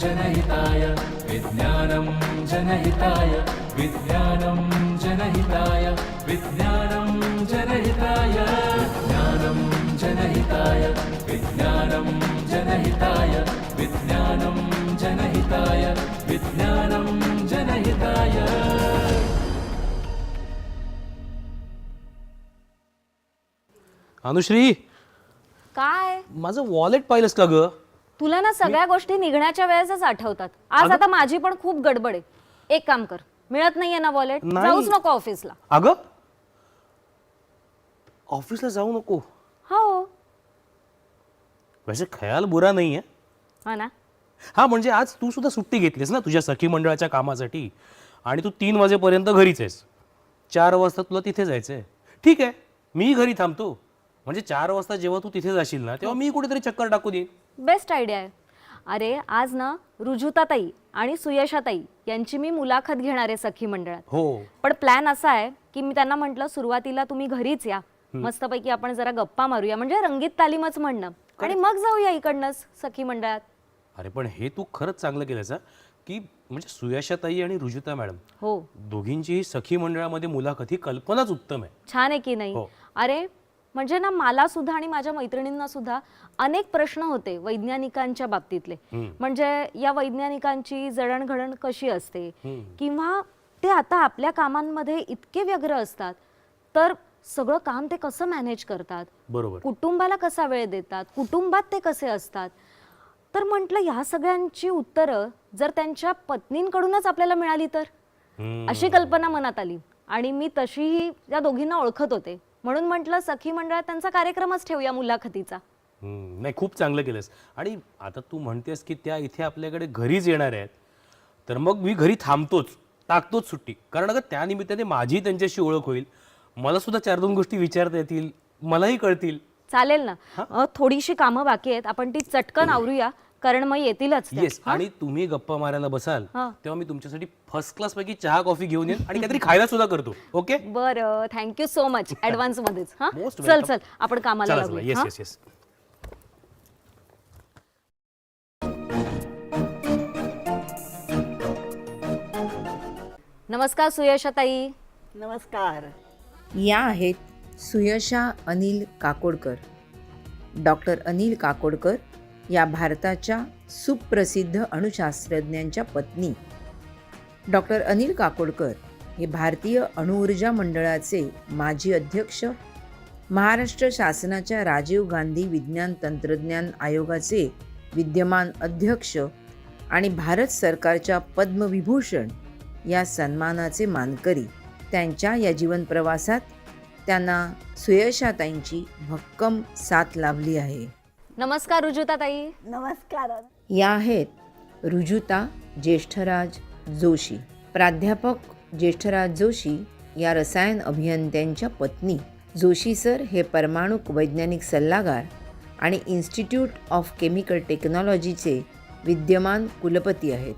जनहिताय विज्ञानम जनहिताय विज्ञानम जनहिताय विज्ञानम जनहिताय ज्ञानम जनहिताय विज्ञानम जनहिताय विज्ञानम जनहिताय विज्ञानम जनहिताय। अनुश्री! काय? माझं वॉलेट पाहिलंस का ग? तुला ना सगळ्या गोष्टी निघण्याच्या वेळेसच आठवतात. आज आता माझी पण खूप गडबड आहे. एक काम कर. मिळत नाहीये ना वॉलेट नाही. जाऊच नको ऑफिसला. अगं? ऑफिसला जाऊ नको. हो. वैसे खयाल बुरा नाही आहे हा ना? हा म्हणजे आज तू सुद्धा सुट्टी घेतलीस ना तुझ्या सखी मंडळाच्या कामासाठी. आणि तू तीन वाजेपर्यंत घरीच आहेस. चार वाजता तुला तिथे जायचं आहे ठीक आहे. मी घरी थांबतो. म्हणजे चार वाजता जेव्हा तू तिथे जाशील ना तेव्हा मी कुठेतरी चक्कर टाकू देईन बेस्ट आयडिया आहे. अरे आज ना रुजुताताई आणि सुयशाताई यांची मी मुलाखत घेणार आहे सखी मंडळात. हो. पण प्लॅन असा आहे की मी त्यांना म्हटलं सुरुवातीला तुम्ही घरीच या. मस्तपैकी आपण जरा गप्पा मारूया. म्हणजे रंगीत तालीमच म्हणणं. आणि मग जाऊया इकडनंच सखी मंडळात. अरे पण हे तू खरंच चांगलं केलंस हा. की म्हणजे सुयशाताई आणि रुजुता मॅडम हो. दोघींची सखी मंडळामध्ये मुलाखत ही कल्पनाच उत्तम आहे. छान आहे की नाही? हो. अरे म्हणजे ना मला सुद्धा आणि माझ्या मैत्रिणींना सुद्धा अनेक प्रश्न होते वैज्ञानिकांच्या बाबतीतले. म्हणजे या वैज्ञानिकांची जडणघडण कशी असते. किंवा ते आता आपल्या कामांमध्ये इतके व्यग्र असतात तर सगळं काम ते कसं मॅनेज करतात? बरोबर. कुटुंबाला कसा वेळ देतात? कुटुंबात ते कसे असतात? तर म्हटलं ह्या सगळ्यांची उत्तरं जर त्यांच्या पत्नींकडूनच आपल्याला मिळाली तर. अशी कल्पना मनात आली. आणि मी तशीही या दोघींना ओळखत होते. म्हणून म्हटलं सखी मंडळात त्यांचा कार्यक्रमच ठेवूया मुलाखतीचा. हम्म, नाही खूप चांगलं केलंस. आणि आता तू म्हणतेस की त्या इथे आपल्याकडे घरीच येणार आहेत. तर मग मी घरी थांबतोच टाकतोच सुट्टी. कारण अगं त्या निमित्ताने माझी त्यांच्याशी ओळख होईल. मला सुद्धा चार दोन गोष्टी विचारता येतील मलाही कळतील. चालेल ना. अ, थोडीशी कामं बाकी आहेत. आपण ती चटकन आवरूया. कारण मग येतीलच त्या. येस आणि तुम्ही गप्पा मारायला बसाल हा. तेव्हा मी तुमच्यासाठी फर्स्ट क्लास पैकी चहा कॉफी घेऊन येईन आणि काहीतरी खायला सुद्धा करतो ओके बरं थँक्यू सो मच ऍडव्हान्स मध्येच हा? Most चल welcome. चल आपण कामाला चला चला. लागूया येस? येस येस नमस्कार सुयशाताई. नमस्कार. या आहेत सुयशा अनिल काकोडकर. डॉक्टर अनिल काकोडकर या भारताच्या सुप्रसिद्ध अणुशास्त्रज्ञांच्या पत्नी. डॉक्टर अनिल काकोडकर हे भारतीय अणुऊर्जा मंडळाचे माजी अध्यक्ष महाराष्ट्र शासनाच्या राजीव गांधी विज्ञान तंत्रज्ञान आयोगाचे विद्यमान अध्यक्ष आणि भारत सरकारच्या पद्मविभूषण या सन्मानाचे मानकरी. त्यांच्या या जीवनप्रवासात त्यांना सुयशाताईंची भक्कम साथ लाभली आहे. नमस्कार रुजुताताई नमस्कार. या आहेत रुजुता ज्येष्ठराज जोशी. प्राध्यापक ज्येष्ठराज जोशी या रसायन अभियंत्यांच्या पत्नी. जोशी सर हे परमाणुक वैज्ञानिक सल्लागार आणि इन्स्टिट्यूट ऑफ केमिकल टेक्नॉलॉजीचे विद्यमान कुलपती आहेत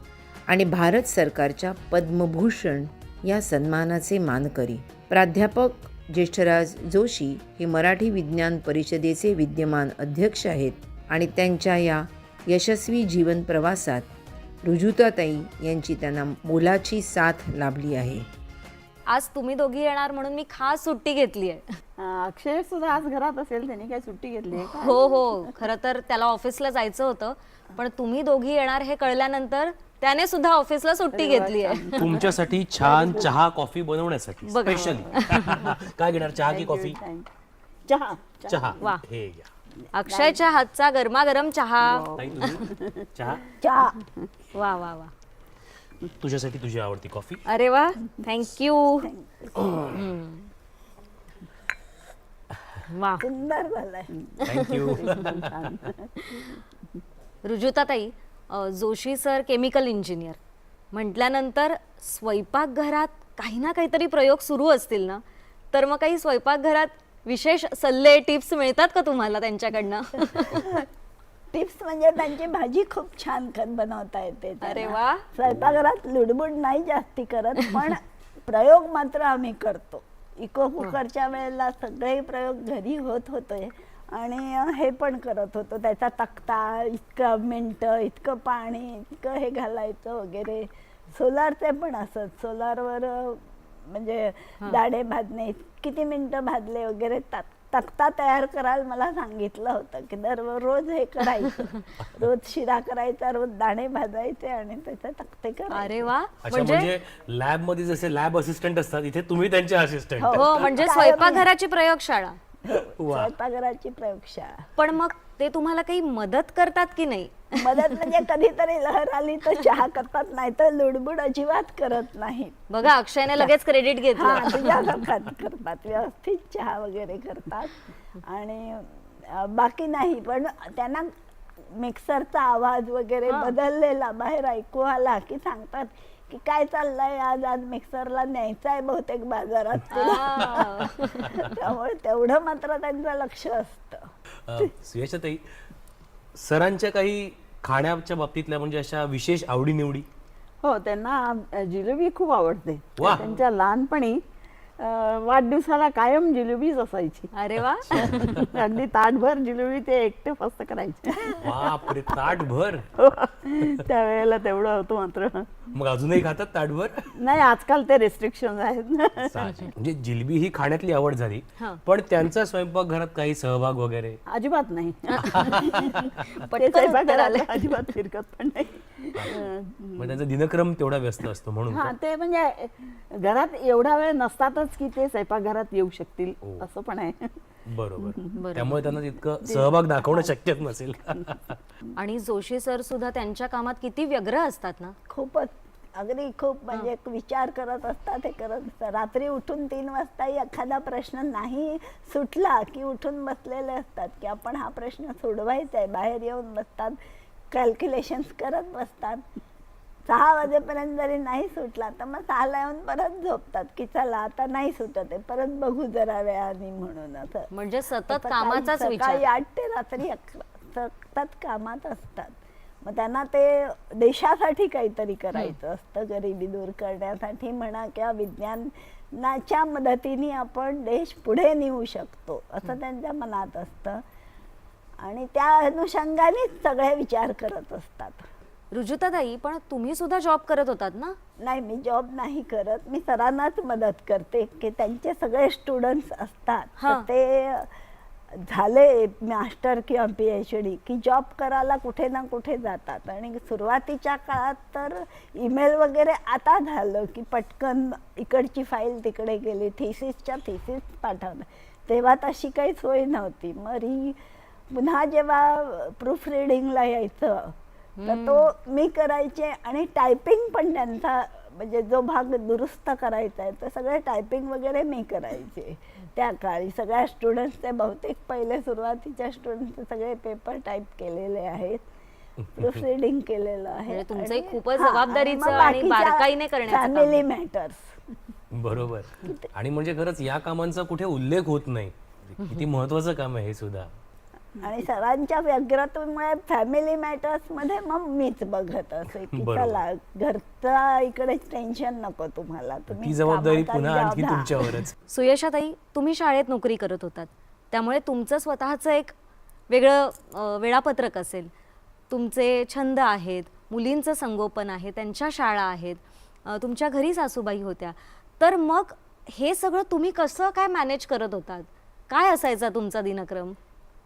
आणि भारत सरकारच्या पद्मभूषण या सन्मानाचे मानकरी. प्राध्यापक ज्येष्ठराज जोशी हे मराठी विज्ञान परिषदेचे विद्यमान अध्यक्ष आहेत आणि त्यांच्या या यशस्वी जीवन प्रवासात रुजुताताई यांची त्यांना मोलाची साथ लाभली आहे. आज तुम्ही दोघी येणार म्हणून मी खास सुट्टी घेतली आहे. अक्षय सुद्धा आज घरात असेल त्यांनी काय सुट्टी घेतली हो हो. खरं तर त्याला ऑफिसला जायचं होतं पण तुम्ही दोघी येणार हे कळल्यानंतर त्याने सुद्धा ऑफिसला सुट्टी घेतली आहे तुमच्यासाठी छान चहा कॉफी बनवण्यासाठी बघा. स्पेशली काय घेणार? चहा की कॉफी? चहा चहा. वा. हे घ्या. अक्षयच्या हातचा गरमागरम चहा. ताई चहा? चहा. वा वा वा. तुझ्यासाठी तुझी आवडती कॉफी? अरे वा. थँक्यू वा. सुंदर झालाय थँक्यू रुजुताताई जोशी सर केमिकल इंजिनियर. म्हटल्यानंतर स्वयंपाकघरात काही ना काहीतरी प्रयोग सुरू असतील ना? तर मग काही स्वयंपाकघरात विशेष सल्ले टिप्स मिळतात का तुम्हाला त्यांच्याकडनं? टिप्स म्हणजे त्यांची भाजी खूप छान बनवता येते. अरे वा. स्वयंपाकघरात लुडबुड नाही जास्ती करत पण प्रयोग मात्र आम्ही करतो. इको कुकरच्या वेळेला सगळे प्रयोग घरी होत होते. आणि हे पण करत होतो. त्याचा तक्ता इतकं मिनटं इतकं पाणी इतकं हे घालायचं वगैरे. सोलारचे पण असत. सोलारवर म्हणजे दाणे भाजणे किती मिनटं भाजले वगैरे तक्ता तयार करायला मला सांगितलं होतं की दररोज हे करायचं. रोज शिरा करायचा रोज दाणे भाजायचे आणि त्याचे तक्ते करायचे. अरे वा. म्हणजे? म्हणजे लॅबमध्ये जसे लॅब असिस्टंट असतात इथे तुम्ही त्यांचे असिस्टंट हो म्हणजे कायम स्वयंपाकघराची प्रयोगशाळा. वा. स्वयंपाकघराची प्रयोगशाळा. पण मग ते तुम्हाला काही मदत करतात की नाही? मदत म्हणजे कधीतरी लहर आली तर चहा करतात नाही तर लुडबुड अजिबात करत नाही बघा अक्षयने लगेच क्रेडिट हा घेतलं. तुझ्या करतात व्यवस्थित चहा वगैरे करतात. आणि अं, बाकी नाही पण त्यांना मिक्सरचा आवाज वगैरे बदललेला बाहेर ऐकू आला की सांगतात की काय चाललंय आज? आज मिक्सरला न्यायचं आहे बहुतेक बाजारात तुला त्यामुळे तेवढं मात्र त्यांचं लक्ष असतं. सुयशाताई सरांच्या काही खाण्याच्या बाबतीतल्या म्हणजे अशा विशेष आवडीनिवडी? हो त्यांना जिलेबी खूप आवडते. वा. त्यांच्या लहानपणी वाढदिवसाला कायम जिलेबीच असायची. अरे वा. अगदी ताटभर जिलेबी ते एकटे फस्त करायचे. ताटभर? त्यावेळेला तेवढं होतं मात्र. मग अजूनही खातात ताटभर नाही आजकाल ते रेस्ट्रिक्शन आहेत साहजिक. म्हणजे जिलबी ही खाण्यातली आवड झाली हा. पण त्यांचा स्वयंपाकघरात काही सहभाग वगैरे अजिबात नाही ते पटकन उत्तर स्वयंपाकघरात आलंय. अजिबात फिरकत पण नाही अ, मग त्यांचा दिनक्रम तेवढा व्यस्त असतो म्हणून हा? ते म्हणजे घरात एवढा वेळ नसतातच की ते स्वयंपाकघरात येऊ शकतील हो. असं पण आहे बरोबर. त्यामुळे त्यांना तितकं सहभाग दाखवणं शक्यच नसेल. आणि जोशी सर सुद्धा त्यांच्या कामात किती व्यग्र असतात ना? खूपच. अगदी खूप म्हणजे विचार करत असतात हे करत. असतात रात्री उठून तीन वाजताही एखादा प्रश्न नाही सुटला की उठून बसलेले असतात की आपण हा प्रश्न सोडवायचा आहे बाहेर येऊन बसतात कॅल्क्युलेशन्स करत बसतात. सहा वाजेपर्यंत जरी नाही सुटला तर मग सहाला येऊन परत झोपतात की चला आता नाही सुटत आहे परत बघू जरा वेळाने म्हणून असं. म्हणजे सतत कामाचाच सकाळी विचार. आठ ते रात्री अकरा सतत कामात असतात. मग त्यांना ते देशासाठी काहीतरी करायचं असतं गरिबी दूर करण्यासाठी म्हणा किंवा विज्ञानाच्या मदतीने आपण देश पुढे नेऊ शकतो असं त्यांच्या मनात असतं. आणि त्या अनुषंगानेच सगळे विचार करत असतात. रुजुताताई पण तुम्ही सुद्धा जॉब करत होतात ना? नाही मी जॉब नाही करत. मी सरांनाच मदत करते की त्यांचे सगळे स्टुडंट्स असतात. हा. तर ते झाले मास्टर किंवा पी एच डी की जॉब करायला कुठे ना कुठे जातात. आणि सुरुवातीच्या काळात तर ईमेल वगैरे आता झालं की पटकन इकडची फाईल तिकडे गेली थिसिसच्या थिसिस पाठवणं तेव्हा तशी काही सोय नव्हती. मग री पुन्हा जेव्हा प्रूफ रिडिंगला यायचं तर तो मी करायचे आणि टायपिंग पण त्यांचा म्हणजे जो भाग दुरुस्त करायचा आहे तर सगळे टायपिंग वगैरे मी करायचे. त्या काळी सगळ्या स्टुडंट्सचे बहुतेक पहिले सुरुवातीच्या स्टुडंट्सचे सगळे पेपर टाईप केलेले आहेत. प्रूफ रिडिंग केलेलं आहे म्हणजे तुमचंही खूपच जबाबदारीचं आणि बारकाईने करण्याचं. फॅमिली मॅटर्स बरोबर. आणि म्हणजे खरंच या कामांचा कुठे उल्लेख होत नाही. किती महत्वाचं काम आहे हे सुद्धा. आणि सरांच्या व्यग्रतेमुळे फॅमिली मॅटर्समध्ये मग मीच बघत असे की बरोबर. चला घरचा इकडे टेन्शन नको तुम्हाला. ती जबाबदारी पुन्हा आणखी. तुमच्यावरच. सुयशाताई तुम्ही शाळेत नोकरी करत होतात. त्यामुळे तुमचं स्वतःचं एक वेगळं अं, वेळापत्रक असेल. तुमचे छंद आहेत मुलींचं संगोपन आहे त्यांच्या शाळा आहेत अं, तुमच्या घरी सासूबाई होत्या. तर मग हे सगळं तुम्ही कसं काय मॅनेज करत होतात? काय असायचा तुमचा दिनक्रम?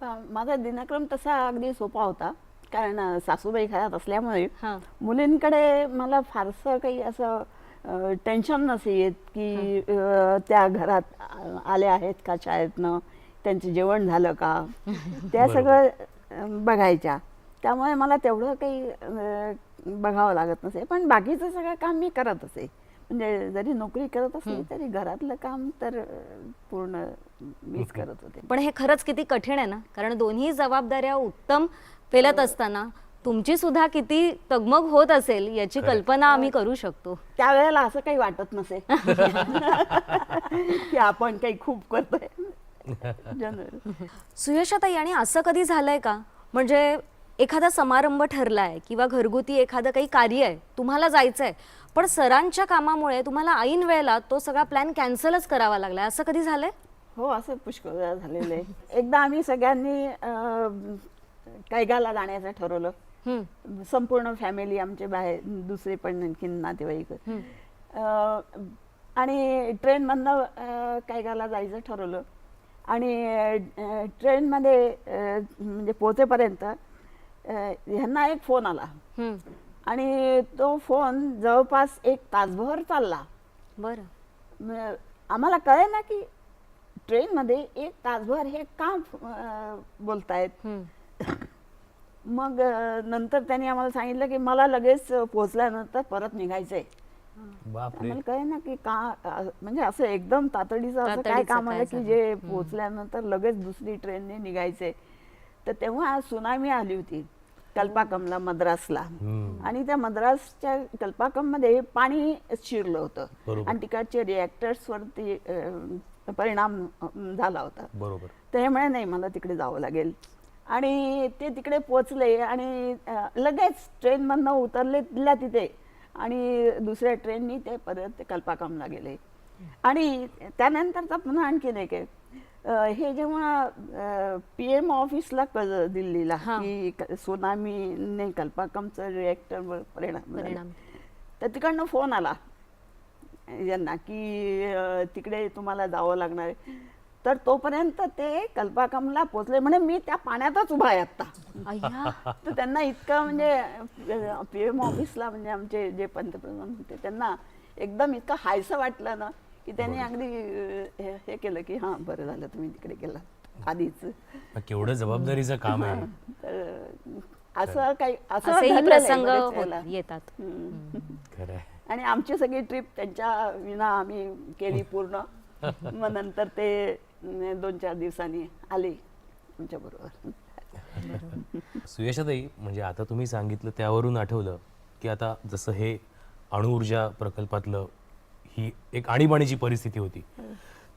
माझा दिनक्रम तसा अगदी सोपा होता. कारण सासूबाई घरात असल्यामुळे हां. मुलींकडे मला फारसं काही असं टेन्शन नसे येत की अ, त्या घरात आ- आल्या आहेत का शाळेतनं? त्यांचं जेवण झालं का? त्या सगळं अ, बघायच्या. त्यामुळे मला तेवढं काही अ, बघावं लागत नसे. पण बाकीचं सगळं काम मी करत असे. म्हणजे जरी नोकरी करत असली तरी घरातलं काम तर पूर्ण मीच करत होते. पण हे खरंच किती कठीण आहे ना? कारण दोन्ही जबाबदाऱ्या उत्तम पेलत असताना तुमची सुद्धा किती तगमग होत असेल याची कल्पना आम्ही करू शकतो. त्यावेळेला असं काही वाटत नसे. की आपण काही खूप करतोय. जनरल. सुयशाताई आणि असं कधी झालंय का? म्हणजे एखादा समारंभ ठरलाय किंवा घरगुती एखादं काही कार्य आहे तुम्हाला जायचंय पण सरांच्या कामामुळे तुम्हाला ऐन वेळेला तो सगळा प्लॅन कॅन्सलच करावा लागलाय. असं कधी झालंय? हो असं पुष्कळ वेळा झालेलं आहे. एकदा आम्ही सगळ्यांनी अं, कैगाला जाण्याचं ठरवलं. हम्म. संपूर्ण फॅमिली आमचे बाहेर दुसरे पण आणखीन नातेवाईक. अं, आणि ट्रेनमधनं अं, कैगाला जायचं ठरवलं. आणि अं, ट्रेनमध्ये अं, म्हणजे पोहोचेपर्यंत ह्यांना एक फोन आला. आणि तो फोन जवळपास एक तासभर चालला. बरं. आम्हाला कळे ना की ट्रेनमध्ये एक तासभर हे का बोलतायत. मग नंतर त्यांनी आम्हाला सांगितलं की मला लगेच पोहोचल्यानंतर परत निघायचंय. कळे ना की का म्हणजे असं एकदम तातडीचं असं काय काम आलं की? जे पोहोचल्यानंतर लगेच दुसरी ट्रेनने निघायचंय. तर तेव्हा सुनामी आली होती. कल्पाकमला मद्रासला. आणि त्या मद्रासच्या कल्पाकममध्ये पाणी शिरलं होतं. आणि तिकडचे रिॲक्टर्स वरती अं, परिणाम झाला होता. बरोबर. त्यामुळे नाही मला तिकडे जावं लागेल. आणि ते तिकडे पोचले आणि लगेच ट्रेनमधनं उतरले तिथल्या तिथे. आणि दुसऱ्या ट्रेननी ते परत कल्पाकामला गेले. आणि त्यानंतरचा पुन्हा आणखीन एक आहे. अं, हे जेव्हा पी एम ऑफिसला कळलं दिल्लीला हा. की क- सुनामीने कल्पाकमचं रिॲक्टरवर परिणाम झाला. परिणाम. तर तिकडनं फोन आला यांना की अं, तिकडे तुम्हाला जावं लागणार आहे तर तोपर्यंत ते कल्पाकमला पोचले म्हणे मी त्या पाण्यातच उभा आहे आता अय्या तर त्यांना इतकं म्हणजे पी एम ऑफिसला म्हणजे आमचे जे पंतप्रधान होते त्यांना एकदम इतकं हायसं वाटलं ना की त्यांनी अगदी अं, हे- केलं की हां बरं झालं तुम्ही तिकडे गेला. आधीच. केवढं जबाबदारीचं काम आहे. तर असं काही असं असेही घडलेलं आहे प्रसंग बरेच होत- वेळेला. येतात. हम्म. खरं आहे. आणि आमची सगळी ट्रिप त्यांच्या विना आम्ही केली पूर्ण. मग नंतर ते दोन चार दिवसांनी आले आमच्या बरोबर. सुयशाताई म्हणजे आता तुम्ही सांगितलं त्यावरून आठवलं की आता जसं हे अणुऊर्जा प्रकल्पातलं ही एक आणीबाणीची परिस्थिती होती.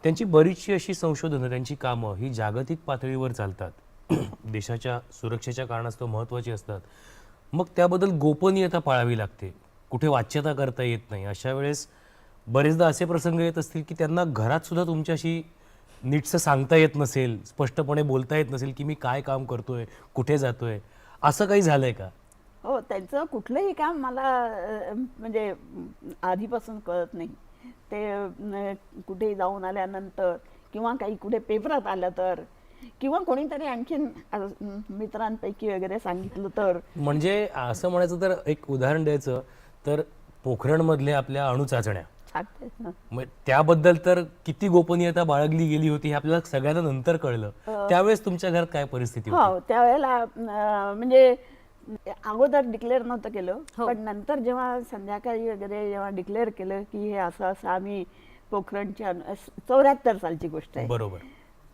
त्यांची बरीचशी अशी संशोधनं त्यांची कामं ही जागतिक पातळीवर चालतात. देशाच्या सुरक्षेच्या कारणास्तव महत्त्वाची असतात. मग त्याबद्दल गोपनीयता पाळावी लागते. कुठे वाच्यता करता येत नाही. अशा वेळेस बरेचदा असे प्रसंग येत असतील की त्यांना घरात सुद्धा तुमच्याशी नीटसं सांगता येत नसेल स्पष्टपणे बोलता येत नसेल की मी काय काम करतोय कुठे जातोय असं काही झालंय का? हो त्यांचं कुठलंही काम मला म्हणजे आधीपासून कळत नाही. ते अं, कुठेही जाऊन आल्यानंतर किंवा काही कुठे पेपरात आलं तर किंवा कोणीतरी आणखीन मित्रांपैकी वगैरे सांगितलं तर. म्हणजे असं म्हणायचं तर एक उदाहरण द्यायचं तर पोखरणमधल्या आपल्या अणुचाचण्या त्याबद्दल तर किती गोपनीयता बाळगली गेली होती हे आपल्याला सगळ्यांना नंतर कळलं. त्यावेळेस तुमच्या घरात काय परिस्थिती हो त्यावेळेला म्हणजे अगोदर डिक्लेअर नव्हतं केलं पण नंतर जेव्हा संध्याकाळी वगैरे जेव्हा डिक्लेअर केलं की हे असं असं आम्ही पोखरणच्या चौऱ्याहत्तर सालची गोष्ट आहे. बरोबर.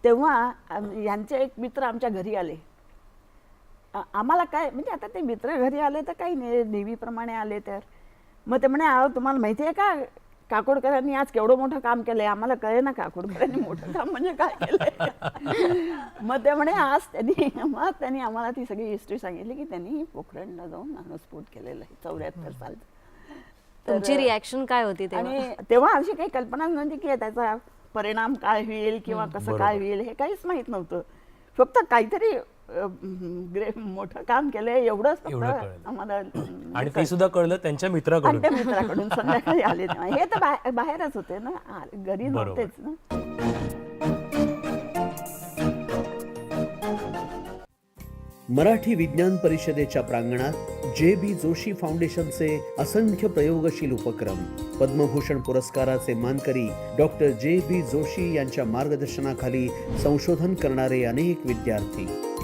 तेव्हा आम- यांचे एक मित्र आमच्या घरी आले. आ- आम्हाला काय म्हणजे आता ते मित्र घरी आले तर काही नाही नेहमीप्रमाणे आले तर. मग ते म्हणे अहो तुम्हाला माहिती आहे का? काकोडकरांनी आज केवढं मोठं काम केलंय आम्हाला कळे ना काकोडकरांनी मोठं काम म्हणजे काय केलंय. मग ते म्हणे आज त्यांनी मग त्यांनी आम्हाला ती सगळी हिस्ट्री सांगितली की त्यांनी पोखरणला जाऊन अणुस्फोट केलेला आहे चौऱ्याहत्तर सालचा तुमची रिॲक्शन काय होती तेव्हा? आणि तेव्हा अशी काही कल्पना नव्हती की त्याचा परिणाम काय होईल किंवा कसं काय होईल हे काहीच माहीत नव्हतं. फक्त काहीतरी ग्रे मोठं काम केलंय एवढंच एवढं फक्त कळलं. आम्हाला आणि ते सुद्धा कळलं त्यांच्या आणि मित्राकडून त्या मित्राकडून संध्याकाळी आले तेव्हा. हे तर बाहे- बाहेरच होते ना. आ- घरी बरोबर. नव्हतेच ना. मराठी विज्ञान परिषदेच्या प्रांगणात जे बी जोशी फाउंडेशनचे असंख्य प्रयोगशील उपक्रम पद्मभूषण पुरस्काराचे मानकरी डॉक्टर जे बी जोशी यांच्या मार्गदर्शनाखाली संशोधन करणारे अनेक विद्यार्थी.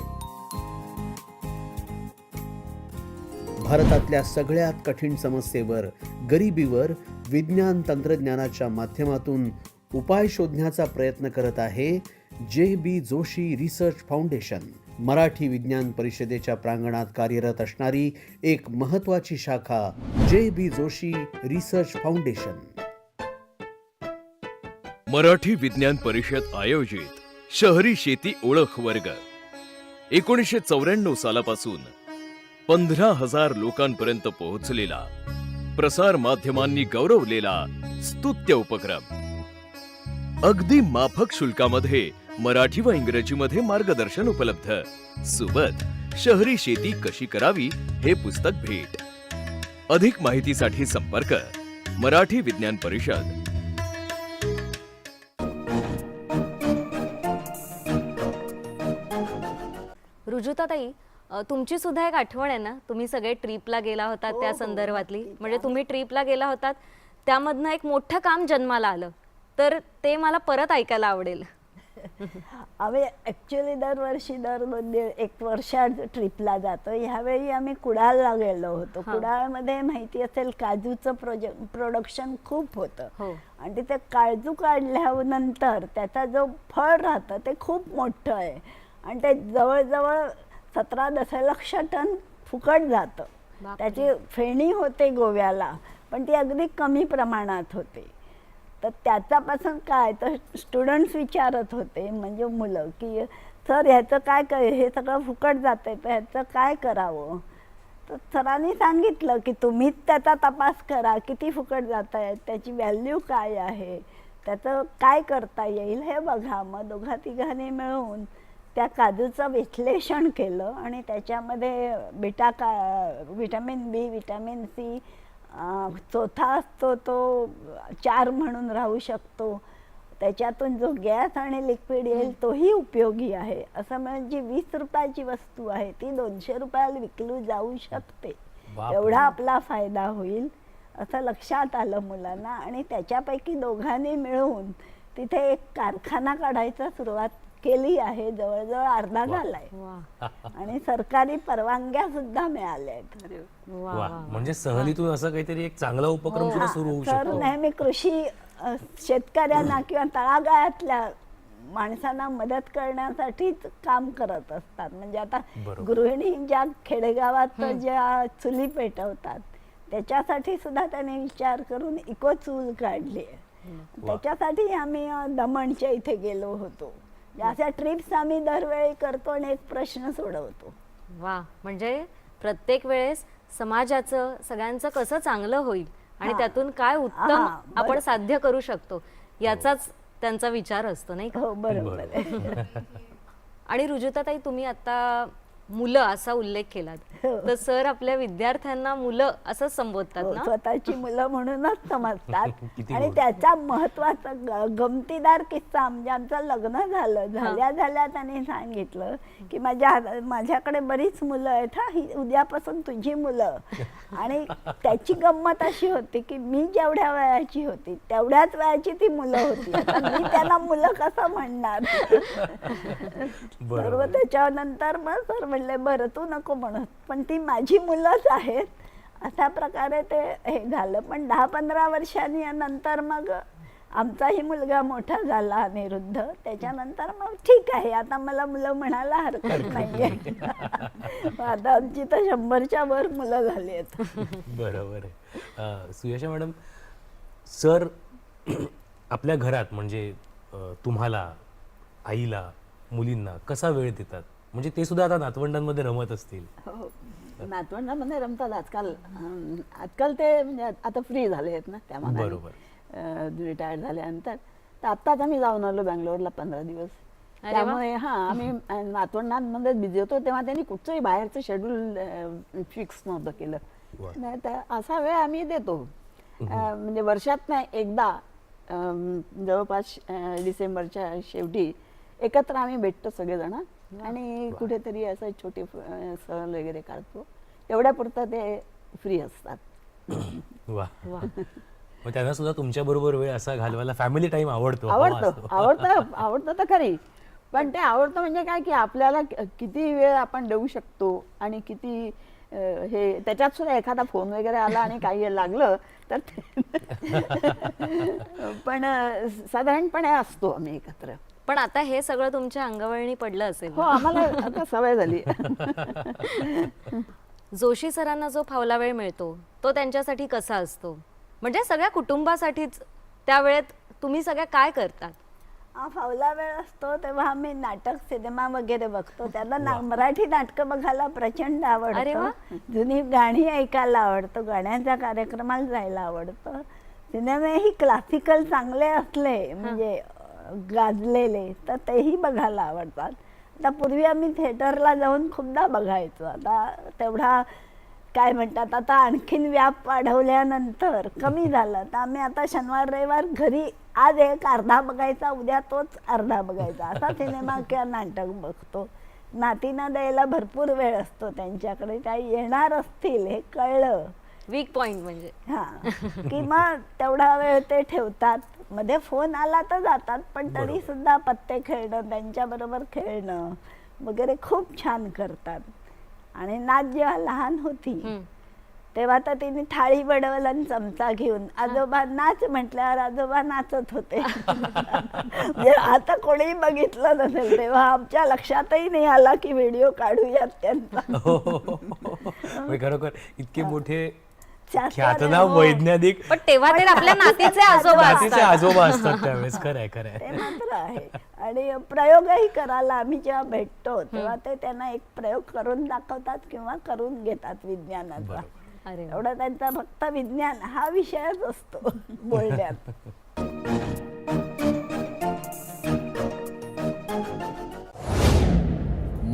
भारतातल्या सगळ्यात कठीण समस्येवर गरिबीवर विज्ञान तंत्रज्ञानाच्या माध्यमातून उपाय शोधण्याचा प्रयत्न करत आहे J B Joshi research foundation. Marathi विज्ञान परिषदेच्या प्रांगणात कार्यरत असणारी एक महत्वाची शाखा J B Joshi research foundation. Marathi विज्ञान परिषद आयोजित शहरी शेती ओळख वर्ग. एकोणीसशे चौऱ्याण्णव सालापासून पंधरा हजार लोकांपर्यंत पोहोचलेला प्रसार माध्यमांनी गौरवलेला स्तुत्य उपक्रम. अगदी माफक शुल्कामध्ये मराठी व इंग्रजीमध्ये मार्गदर्शन उपलब्ध. सोबत शहरी शेती कशी करावी हे पुस्तक भेट. अधिक माहितीसाठी संपर्क मराठी विज्ञान परिषद. रुजुताताई तुमची सुद्धा एक आठवण आहे ना? तुम्ही सगळे ट्रिपला गेला होतात त्या संदर्भातली. म्हणजे तुम्ही ट्रिपला गेला होतात त्यामधनं एक मोठं काम जन्माला आलं. तर ते मला परत ऐकायला आवडेल. आम्ही ॲक्च्युली दरवर्षी दर दोन दीड एक वर्षात ट्रिपला जातो. ह्यावेळी आम्ही कुडाळला गेलो होतो. कुडाळमध्ये माहिती असेल काजूचं प्रोजेक्ट प्रोडक्शन खूप होतं. हो. आणि तिथे काजू काढल्यानंतर त्याचा जो फळ राहतं ते खूप मोठं आहे. आणि ते जवळजवळ सतरा दशलक्ष टन फुकट जातं. त्याची फेणी होते गोव्याला पण ती अगदी कमी प्रमाणात होते. तर त्याच्यापासून काय तर स्टुडंट्स विचारत होते म्हणजे मुलं की सर ह्याचं काय काय हे सगळं फुकट जातंय तर ह्याचं काय करावं? तर सरांनी सांगितलं की तुम्हीच त्याचा तपास करा किती फुकट जात आहेत त्याची व्हॅल्यू काय आहे त्याचं काय करता येईल हे बघा मग दोघा तिघांनी मिळून त्या काजूचं विश्लेषण केलं आणि त्याच्यामध्ये बिटा का विटॅमिन बी विटॅमिन सी चौथा असतो तो चार म्हणून राहू शकतो. त्याच्यातून जो गॅस आणि लिक्विड येईल तोही उपयोगी आहे. असं म्हणजे वीस रुपयाची वस्तू आहे ती दोनशे रुपयाला विकली जाऊ शकते. एवढा आपला फायदा होईल असं लक्षात आलं मुलांना. आणि त्याच्यापैकी दोघांनी मिळून तिथे एक कारखाना काढायचा सुरुवात केली आहे जवळजवळ अर्धा झालाय. आणि सरकारी परवानग्या सुद्धा मिळाल्या म्हणजे सहलीतून असं काहीतरी एक चांगला उपक्रम सुद्धा सुरू होऊ तर शकतो. नेहमी कृषी शेतकऱ्यांना किंवा तळागाळातल्या माणसांना मदत करण्यासाठीच काम करत असतात. म्हणजे आता. गृहिणी ज्या खेडेगावात ज्या चुली पेटवतात त्याच्यासाठी सुद्धा त्यांनी विचार करून इको चूल काढली आहे. त्याच्यासाठी आम्ही दमणच्या इथे गेलो होतो. अशा ट्रिप्स आम्ही दरवेळी करतो आणि एक प्रश्न सोडवतो. वा म्हणजे प्रत्येक वेळेस समाजाचं सगळ्यांचं कसं चांगलं होईल आणि हा. त्यातून काय उत्तम हा, बरं. आपण साध्य करू शकतो याचाच त्यांचा विचार असतो नाही का? हो बरोबर. आहे आणि रुजुताताई तुम्ही आता मुलं असा उल्लेख केलात हो. तर सर आपल्या विद्यार्थ्यांना मुलं असंच संबोधतात हो, ना? स्वतःची मुलं म्हणूनच समजतात. आणि. त्याचा महत्त्वाचा ग- गमतीदार किस्सा म्हणजे आमचं लग्न झालं. झाल्या झाल्या त्याने सांगितलं की माझ्या हात- माझ्याकडे बरीच मुलं आहेत. हा ही उद्यापासून तुझी मुलं. आणि त्याची गंमत अशी होती की मी जेवढ्या वयाची होती तेवढ्याच वयाची ती मुलं होती. आता मी त्यांना मुलं कसं म्हणणार? बरोबर. सर्व त्याच्यानंतर मग सर म्हणले बरं तू नको म्हणत. पण ती माझी मुलंच आहेत. अशा प्रकारे ते हे झालं. पण दहा पंधरा वर्षांनी नंतर मग आमचाही मुलगा मोठा झाला अनिरुद्ध त्याच्यानंतर मग ठीक आहे. आता मला मुलं म्हणायला हरकत नाहीये. आता आमची तर शंभरच्या वर मुलं झाली आहेत. बरोबर आहे. सुयशा मॅडम सर आपल्या घरात म्हणजे तुम्हाला आईला मुलींना कसा वेळ देतात? म्हणजे ते सुद्धा आता नातवंडांमध्ये रमत असतील. हो. नातवंडामध्ये रमतात आजकाल. आजकाल ते म्हणजे आता फ्री झाले आहेत ना त्या बरोबर. रिटायर्ड झाल्यानंतर. तर आत्ताच आम्ही जाऊन आलो बँगलोरला पंधरा दिवस. त्यामुळे हा आम्ही नातवंडांमध्ये बिझी होतो तेव्हा त्यांनी कुठचंही बाहेरचं शेड्यूल फिक्स नव्हतं केलं. नाही तर असा वेळ आम्ही देतो. म्हणजे वर्षात नाही एकदा जवळपास डिसेंबरच्या शेवटी एकत्र आम्ही भेटतो सगळेजण. आणि कुठेतरी असं छोटे सहल वगैरे काढतो. तेवढ्यापुरतं ते फ्री असतात. वा. मग त्यांना सुद्धा तुमच्या बरोबर वेळ असा घालवायला फॅमिली टाइम आवडतो. हवा आवडतं. आवडतं आवडतं तर खरी. पण ते आवडतं म्हणजे काय की आपल्याला किती वेळ आपण देऊ शकतो आणि किती हे त्याच्यात सुद्धा एखादा फोन वगैरे आला आणि काही लागलं तर पण साधारणपणे असतो आम्ही एकत्र. पण आता हे सगळं तुमच्या अंगवळणी पडलं असेल हो आम्हाला आता सवय झाली. जोशी सरांना जो फावला वेळ मिळतो तो त्यांच्यासाठी कसा असतो? म्हणजे सगळ्या कुटुंबासाठीच त्या वेळेत तुम्ही सगळ्या काय करतात? हा फावला वेळ असतो तेव्हा आम्ही नाटक सिनेमा वगैरे बघतो. त्यांना ना मराठी नाटकं बघायला प्रचंड अरे वा. आवडतं जुनी गाणी ऐकायला आवडतं गाण्याच्या कार्यक्रमाला जायला आवडतं. सिनेमेही क्लासिकल चांगले असले म्हणजे अं, गाजलेले तर तेही बघायला आवडतात. आता पूर्वी आम्ही थिएटरला जाऊन खूपदा बघायचो. आता तेवढा काय म्हणतात आता आणखीन व्याप वाढवल्यानंतर कमी झालं. तर आम्ही आता शनिवार रविवार घरी आज एक अर्धा बघायचा उद्या तोच अर्धा बघायचा. असा सिनेमा किंवा नाटक बघतो. नातींना द्यायला भरपूर वेळ असतो त्यांच्याकडे. त्या येणार असतील हे कळलं. वीक पॉइंट म्हणजे. हा. की मग तेवढा वेळ ते ठेवतात. मध्ये फोन आला तर जातात पण तरी सुद्धा पत्ते खेळणं त्यांच्याबरोबर खेळणं वगैरे खूप छान करतात. आणि नाच जेव्हा लहान होती. तेव्हा तर तिने थाळी बडवल आणि चमचा घेऊन. आजोबा नाच म्हटल्यावर आजोबा नाचत होते. म्हणजे आता कोणीही बघितलं नसेल तेव्हा आमच्या लक्षातही नाही आला की व्हिडिओ काढूयात त्यांचा. हो, हो, हो, हो. म्हणजे खरोखर इतके मोठे शास्त्राने ख्यातनाम हो. वैज्ञानिक पण तेव्हा ते आपल्या नातीचे आजोबा नातीचे असतात. आजोबा असतात त्यावेळेस. खरंय खरंय. ते मात्र आहे. आणि प्रयोगही करायला आम्ही जेव्हा भेटतो तेव्हा ते त्यांना एक प्रयोग करून दाखवतात किंवा करून घेतात विज्ञानाचा. एवढा त्यांचा फक्त विज्ञान हा विषयच असतो बोलण्यात.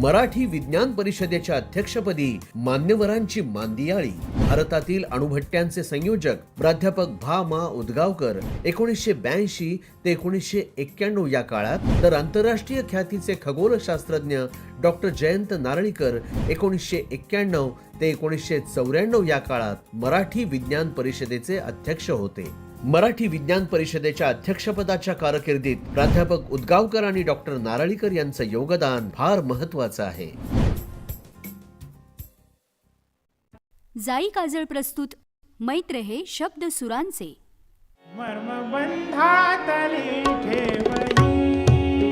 मराठी विज्ञान परिषदेच्या अध्यक्षपदी मान्यवरांची मांदियाळी. भारतातील अणुभट्ट्यांचे संयोजक प्राध्यापक भा मा उदगावकर एकोणीसशे ब्याऐंशी ते एकोणीसशे एक्क्याण्णव या काळात तर आंतरराष्ट्रीय ख्यातीचे खगोलशास्त्रज्ञ डॉक्टर जयंत नारळीकर एकोणीसशे एक्क्याण्णव ते एकोणीसशे चौऱ्याण्णव या काळात मराठी विज्ञान परिषदेचे अध्यक्ष होते. मराठी विज्ञान परिषदेच्या अध्यक्षपदाच्या कारकिर्दीत प्राध्यापक उदगावकर आणि डॉक्टर नारळीकर यांचं योगदान फार महत्वाचं आहे. जाई काजळ प्रस्तुत मैत्र हे शब्द सुरांचे. मर्मबंधातली ठेवली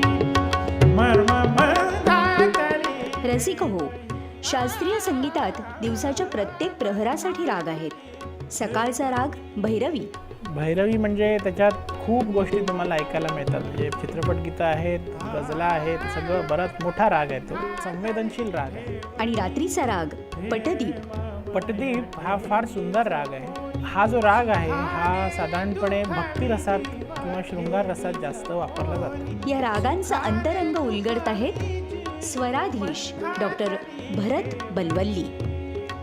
मर्मबंधातली रसिक हो शास्त्रीय संगीतात दिवसाच्या प्रत्येक प्रहरासाठी राग आहेत. सकाळचा राग भैरवी. भैरवी म्हणजे त्याच्यात खूप गोष्टी तुम्हाला ऐकायला मिळतात. म्हणजे चित्रपट गीतं आहेत गजला आहेत सगळं बराच मोठा राग आहे तो. संवेदनशील राग आहे. आणि रात्रीचा राग पटदीप. पटदीप हा फार सुंदर राग आहे. हा जो राग आहे हा साधारणपणे भक्तिरसात किंवा शृंगार रसात जास्त वापरला जातो. या रागांचा अंतरंग उलगडत आहेत स्वराधीश डॉक्टर भरत बलवल्ली.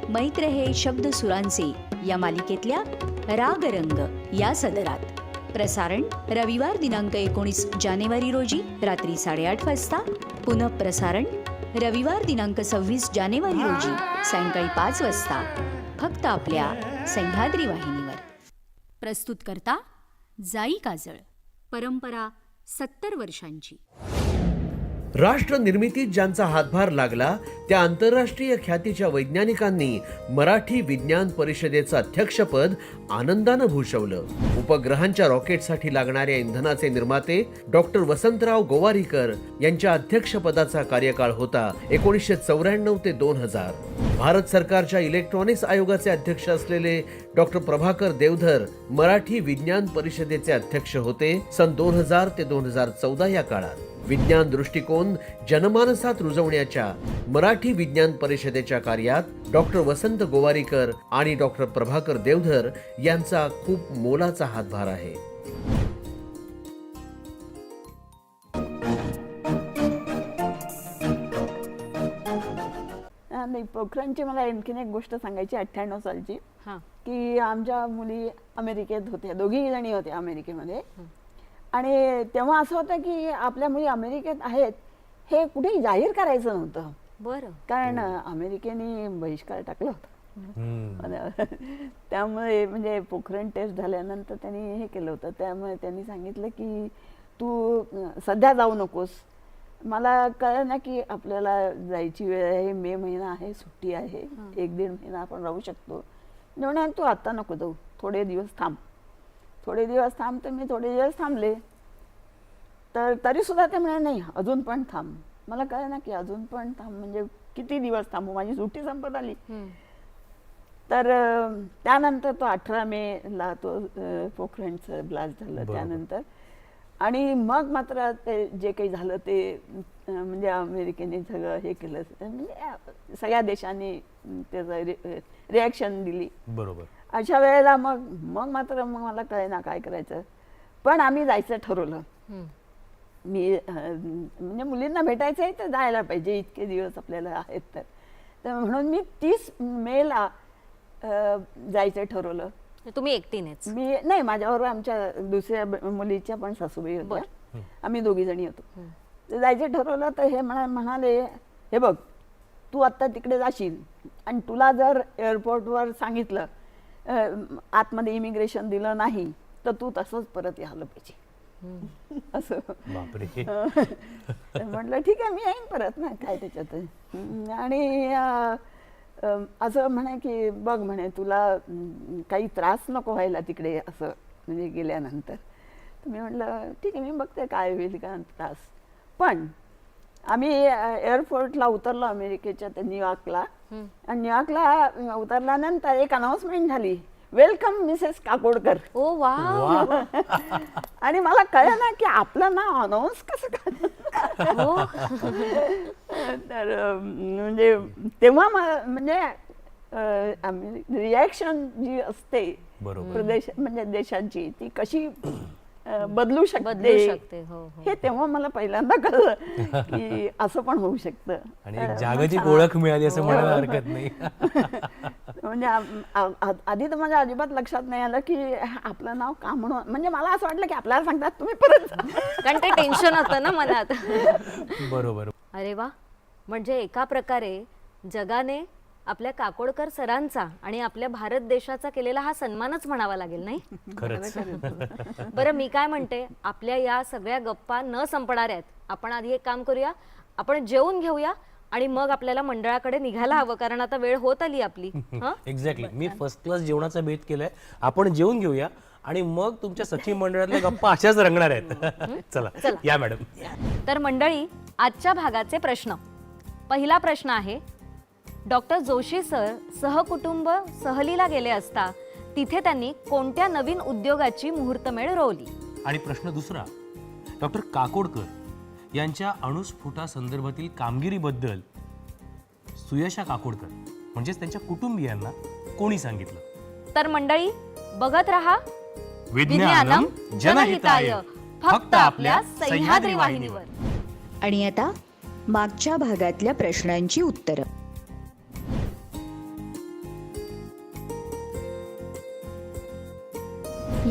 मैत्र हे शब्द सुरांचे या मालिकेतल्या रागरंग या सदरात. प्रसारण रविवार दिनांक एकोणीस जानेवारी रोजी रात्री साडेआठ वाजता. पुनःप्रसारण रविवार दिनांक सव्वीस जानेवारी रोजी सायंकाळी पाच वाजता. फक्त आपल्या सह्याद्री वाहिनीवर. प्रस्तुत करता जाई काजळ. परंपरा सत्तर वर्षांची. राष्ट्र निर्मितीत ज्यांचा हातभार लागला त्या आंतरराष्ट्रीय ख्यातीच्या वैज्ञानिकांनी मराठी विज्ञान परिषदेचं अध्यक्षपद आनंदानं भूषवलं. उपग्रहांच्या रॉकेटसाठी लागणाऱ्या इंधनाचे निर्माते डॉक्टर वसंतराव गोवारीकर यांच्या अध्यक्षपदाचा कार्यकाळ होता एकोणीसशे चौऱ्याण्णव ते दोन हजार. भारत सरकारच्या इलेक्ट्रॉनिक्स आयोगाचे अध्यक्ष असलेले डॉक्टर प्रभाकर देवधर मराठी विज्ञान परिषदेचे अध्यक्ष होते सन दोन हजार ते दोन हजार चौदा या काळात. विज्ञान दृष्टिकोन जनमानसात रुजवण्याच्या मराठी विज्ञान परिषदेच्या कार्यात डॉक्टर वसंत गोवारीकर आणि डॉक्टर प्रभाकर देवधर यांचा खूप मोलाचा हातभार आहे. हा, नाही पोखरांची मला आणखीन एक गोष्ट सांगायची अठ्ठ्याण्णव सालची. हा. की आमच्या मुली अमेरिकेत होत्या दोघी जणी होत्या अमेरिकेमध्ये. आणि तेव्हा असं होतं की आपल्या मुली अमेरिकेत आहेत हे कुठेही जाहीर करायचं नव्हतं. बरं. कारण अमेरिकेने बहिष्कार टाकला होता. त्यामुळे म्हणजे पोखरण टेस्ट झाल्यानंतर त्यांनी हे केलं होतं. त्यामुळे त्यांनी सांगितलं की तू सध्या जाऊ नकोस. मला कळलं ना की आपल्याला जायची वेळ आहे मे महिना आहे सुट्टी आहे. एक दीड महिना आपण राहू शकतो. मी म्हणे तू आत्ता नको जाऊ. थोडे दिवस थांब. थोडे दिवस थांब तर मी थोडे दिवस थांबले. तर तरी सुद्धा ते म्हणे नाही अजून पण थांब. मला कळे ना की अजून पण थांब म्हणजे किती दिवस थांबू? माझी सुट्टी संपत आली. तर त्यानंतर तो अठरा मेला तो अं, पोखरणचं ब्लास्ट झालं. त्यानंतर. आणि मग मात्र ते जे काही झालं ते म्हणजे अमेरिकेने सगळं हे केलं. म्हणजे सगळ्या देशांनी त्याचं रिॲक्शन दिली. बरोबर. अशा वेळेला मग मग मात्र मग मला कळेना काय करायचं. पण आम्ही जायचं ठरवलं. मी म्हणजे मुलींना भेटायचं आहे तर जायला पाहिजे इतके दिवस आपल्याला आहेत तर. तर म्हणून मी तीस मेला जायचं ठरवलं. तुम्ही एकटीनेच? मी नाही माझ्याबरोबर आमच्या दुसऱ्या मुलीच्या पण सासूबाई होत्या. आम्ही दोघी जणी होतो. तर जायचं ठरवलं तर हे म्हणा म्हणाले हे बघ तू आत्ता तिकडे जाशील आणि तुला जर एअरपोर्टवर सांगितलं आतमध्ये इमिग्रेशन दिलं नाही तर तू तसंच परत यायला पाहिजे. असं. म्हटलं ठीक आहे मी येईन परत ना काय त्याच्यात. आणि असं म्हणे की बघ म्हणे तुला काही त्रास नको व्हायला तिकडे असं म्हणजे गेल्यानंतर. तर मी म्हटलं ठीक आहे मी बघते काय होईल का त्रास. पण आम्ही एअरपोर्टला उतरलो अमेरिकेच्या त्या न्यूयॉर्कला आणि न्यूयॉर्कला उतरल्यानंतर एक अनाऊन्समेंट झाली. वेलकम मिसेस काकोडकर ओ वा. आणि मला कळलं ना की आपलं नाव अनाऊन्स कसं हो. तर म्हणजे तेव्हा म्हणजे रिॲक्शन जी असते बरोबर. प्रदेश म्हणजे देशांची ती कशी बदलू शकते. बदलू शकते हो हो. हे तेव्हा मला पहिल्यांदा कळलं की असं पण होऊ शकतं. आणि एक जागतिक ओळख मिळाली असं हो. म्हणायला हरकत नाही. म्हणजे आ- आ- आ- आधी तर माझ्या अजिबात लक्षात नाही आलं की आपलं नाव का म्हणून. म्हणजे मला असं वाटलं की आपल्याला सांगतात तुम्ही परत जा. कारण ते टेन्शन होतं ना मनात. बरोबर. अरे वा. म्हणजे एका प्रकारे जगाने आपल्या काकोडकर सरांचा आणि आपल्या भारत देशाचा केलेला हा सन्मानच म्हणावा लागेल नाही? बरं मी काय म्हणते? आपल्या या सगळ्या गप्पा न संपणार आहेत. आपण आधी एक काम करूया. आपण जेवून घेऊया आणि मग आपल्याला मंडळाकडे निघायला हवं कारण आता वेळ होत आली आपली. एक्झॅक्टली मी फर्स्ट क्लास जेवणाचा बेत केलाय. आपण जेवून घेऊया आणि मग तुमच्या सचिन मंडळातल्या गप्पा अशाच रंगणार आहेत. चला. या मॅडम तर मंडळी आजच्या भागाचे प्रश्न. पहिला प्रश्न आहे डॉक्टर जोशी सर सहकुटुंब सहलीला गेले असता तिथे त्यांनी कोणत्या नवीन उद्योगाची मुहूर्तमेढ रोवली? आणि प्रश्न दुसरा डॉक्टर काकोडकर यांच्या अणुस्फोटा संदर्भातील कामगिरीबद्दल सुयशा काकोडकर म्हणजेच त्यांच्या कुटुंबियांना कोणी सांगितलं? तर मंडळी बघत रहा. विज्ञानम जनहिताय फक्त आपल्या सह्याद्री वाहिनीवर. आणि आता मागच्या भागातल्या प्रश्नांची उत्तरं.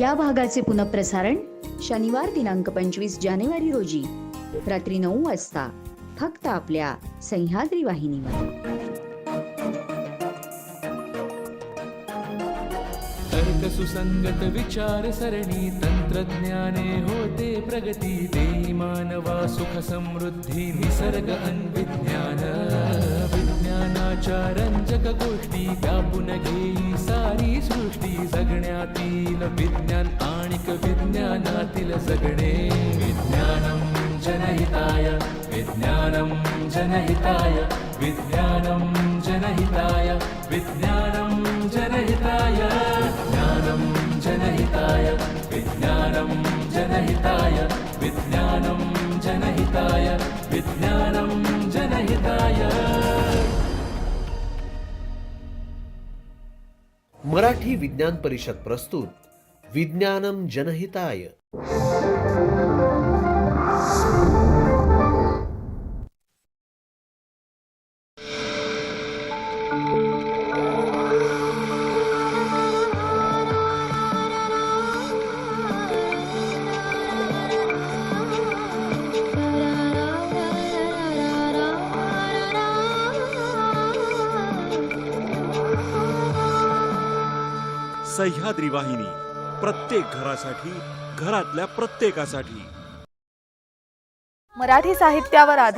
या भागाचे पुनःप्रसारण शनिवार दिनांक पंचवीस जानेवारी रोजी रात्री नऊ वाजता फक्त आपल्या सह्याद्री वाहिनीवर. तर्क सुसंगत विचार सरणी तंत्रज्ञाने होते प्रगती देई मानवा सुख समृद्धी निसर्ग अन्विज्ञ रंजक गोष्टी व्यापून घेई सारी सृष्टी. जगण्यातील विज्ञान आणि विज्ञानातील जगणे. विज्ञानम जनहिताय विज्ञानम जनहिताय विज्ञानम जनहिताय विज्ञान मराठी विज्ञान परिषद प्रस्तुत विज्ञानम जनहिताय. सह्याद्री वाहिनी प्रत्येक घरासाठी घरातल्या प्रत्येकासाठी. मराठी साहित्यावर आधारित